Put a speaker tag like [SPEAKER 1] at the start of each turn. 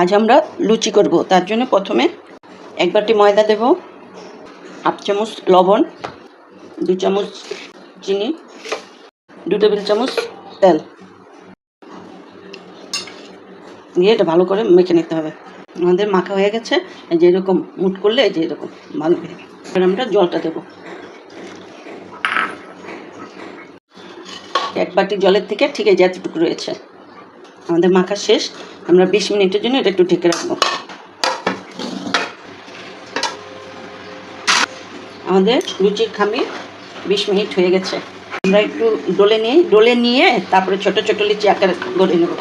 [SPEAKER 1] আজ আমরা লুচি করব। তার জন্য প্রথমে এক বাটি ময়দা দেব, হাফ চামচ লবণ, দু চামচ চিনি, দু টেবিল চামচ তেল। দিয়ে এটা ভালো করে মেখে নিতে হবে। আমাদের মাখা হয়ে গেছে, এই যে এরকম মুট করলে এই যে এরকম ভালো। এবার আমরা জলটা দেবো। এক বাটি জলের থেকে ঠিক এই যে এতটুকু রয়েছে। আমাদের মাখা শেষ। আমরা বিশ মিনিটের জন্য এটা একটু ঢেকে রাখব। আমাদের লুচির খামি বিশ মিনিট হয়ে গেছে। আমরা একটু ডোলে নিয়ে ডোলে নিয়ে তারপরে ছোট ছোট লিচি আকার গড়ে নেব।